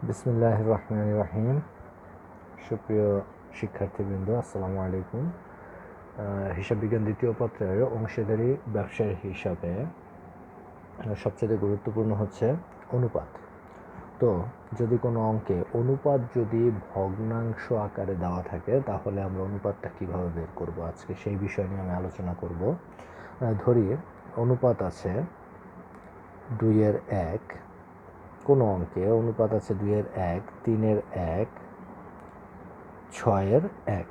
বিসমিল্লাহ রহমান রাহিম সুপ্রিয় শিক্ষার্থীবৃন্দ আসসালামু আলাইকুম হিসাব বিজ্ঞান দ্বিতীয় পত্রের অংশীদারি ব্যবসায়ের হিসাবে সবচেয়ে গুরুত্বপূর্ণ হচ্ছে অনুপাত তো যদি কোনো অঙ্কে অনুপাত যদি ভগ্নাংশ আকারে দেওয়া থাকে তাহলে আমরা অনুপাতটা কীভাবে বের করব আজকে সেই বিষয় নিয়ে আমি আলোচনা করব ধরি অনুপাত আছে দুইয়ের এক কোনো অঙ্কে অনুপাত আছে দুইয়ের এক, তিনের এক, ছয়ের এক।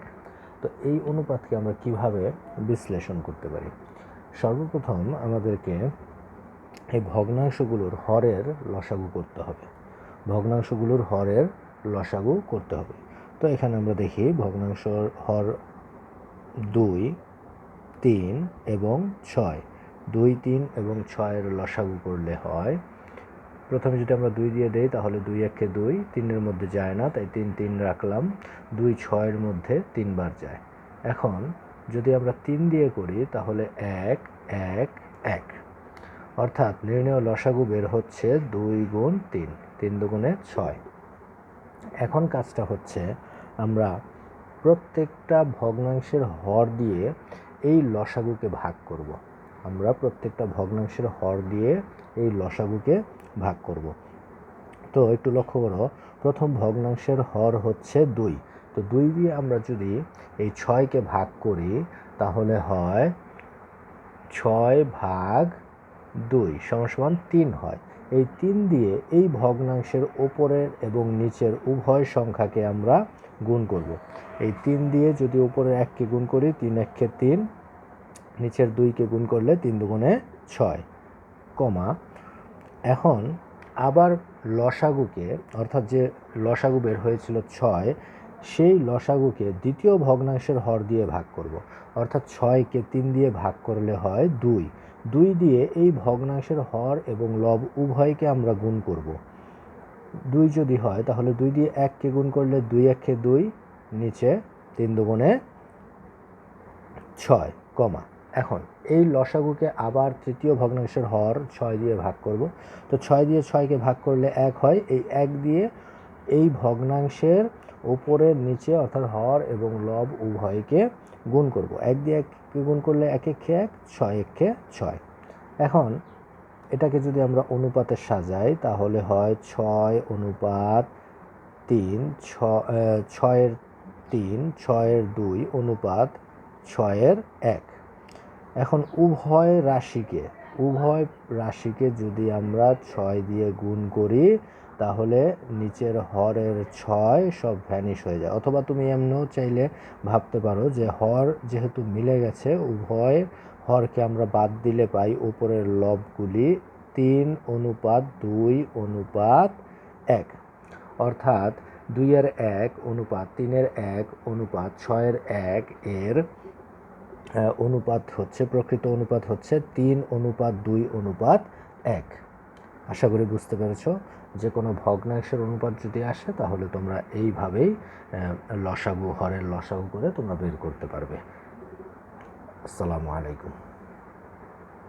তো এই অনুপাতকে আমরা কীভাবে বিশ্লেষণ করতে পারি? সর্বপ্রথম আমাদেরকে এই ভগ্নাংশগুলোর হরের লসাগু করতে হবে। ভগ্নাংশগুলোর হরের লসাগু করতে হবে। তো এখানে আমরা দেখি ভগ্নাংশর হর দুই, তিন এবং ছয়। দুই, তিন এবং ছয়ের লসাগু করলে হয় প্রথমে যদি আমরা দুই দিয়ে দেই, তাহলে দুই একে দুই, তিনের মধ্যে যায় না, তাই তিন তিন রাখলাম। দুই ছয়ের মধ্যে তিনবার যায়। এখন যদি আমরা তিন দিয়ে করি, তাহলে এক এক এক। অর্থাৎ নির্ণয় লসাগু বের হচ্ছে দুই গুণ তিন তিন দুগুণে ছয়। এখন কাজটা হচ্ছে আমরা প্রত্যেকটা ভগ্নাংশের হর দিয়ে এই লসাগুকে ভাগ করব। আমরা প্রত্যেকটা ভগ্নাংশের হর দিয়ে এই লসাগুকে ভাগ করব। তো একটু লক্ষ্য করো, প্রথম ভগ্নাংশের হর হচ্ছে দুই। তো দুই দিয়ে আমরা যদি এই ছয়কে ভাগ করি, তাহলে হয় ছয় ভাগ দুই সমান তিন হয়। এই তিন দিয়ে এই ভগ্নাংশের ওপরের এবং নিচের উভয় সংখ্যাকে আমরা গুণ করব। এই তিন দিয়ে যদি উপরের এককে গুণ করি, তিন এককে তিন নিচের দুইকে গুণ করলে তিন দুগুণে ছয়, কমা এখন আবার লসাগুকে, অর্থাৎ যে লসাগু বের হয়েছিল ছয়, সেই লসাগুকে দ্বিতীয় ভগ্নাংশের হর দিয়ে ভাগ করব। অর্থাৎ ছয়কে তিন দিয়ে ভাগ করলে হয় দুই দুই দিয়ে এই ভগ্নাংশের হর এবং লব উভয়কে আমরা গুণ করব। দুই যদি হয়, তাহলে দুই দিয়ে এককে গুণ করলে দুই একে দুই, নিচে তিন দুগুণে ছয়, কমা এখন, এই লসাগুকে আবার তৃতীয় ভগ্নাংশের হর ছয় দিয়ে ভাগ করব। তো ছয় দিয়ে ছয়কে ভাগ করলে এক হয়, এই এক দিয়ে এই ভগ্নাংশের ওপরের নিচে অর্থাৎ হর এবং লব উভয়কে গুণ করব। এক দিয়ে এককে গুণ করলে এক একে এক, ছয় একে ছয়। এখন, এটাকে যদি আমরা অনুপাতে সাজাই, তাহলে হয় ছয় অনুপাত তিন ছয়ের তিন, ছয়ের দুই অনুপাত ছয়ের এক। এখন উভয় রাশিকে উভয় রাশিকে যদি আমরা ছয় দিয়ে গুণ করি, তাহলে নিচের হরের ছয় সব ভ্যানিশ হয়ে যায়। অথবা তুমি এমনও চাইলে ভাবতে পারো যে হর যেহেতু মিলে গেছে, উভয় হরকে আমরা বাদ দিলে পাই উপরের লবগুলি তিন অনুপাত দুই অনুপাত এক। অর্থাৎ দুইয়ের এক অনুপাত তিনের এক অনুপাত ছয়ের এক এর অনুপাত হচ্ছে, প্রকৃত অনুপাত হচ্ছে তিন অনুপাত দুই অনুপাত এক। আশা করি বুঝতে পেরেছ যে কোনো ভগ্নাংশের অনুপাত যদি আসে, তাহলে তোমরা এইভাবেই লসাগু, হরের লসাগু করে তোমরা বের করতে পারবে। আসসালামু আলাইকুম।